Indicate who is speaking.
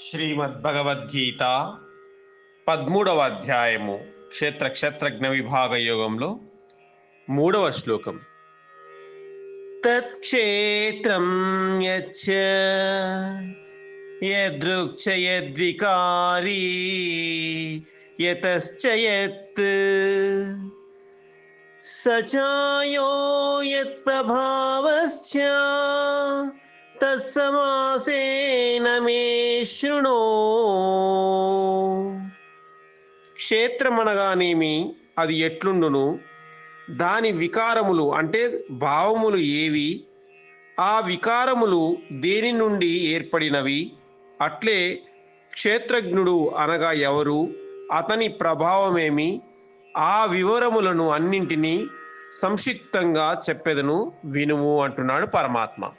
Speaker 1: శ్రీమద్భగవద్గీత పదమూడవ అధ్యాయము క్షేత్ర క్షేత్రజ్ఞ విభాగ యోగంలో మూడవ శ్లోకం. తత్క్షేత్రం యచ్చ యదృక్ష యద్వికారీ యతశ్చ యత్ సచాయో యత్ప్రభావశ్చ తత్సమాసేన మే శృణో క్షేత్రమనగానేమి అది ఎట్లుండును? దాని వికారములు అంటే భావములు ఏవి? ఆ వికారములు దేని నుండి ఏర్పడినవి? అట్లే క్షేత్రజ్ఞుడు అనగా ఎవరు? అతని ప్రభావమేమి? ఆ వివరములను అన్నింటినీ సంక్షిప్తంగా చెప్పెదను వినుము అంటున్నాడు పరమాత్మ.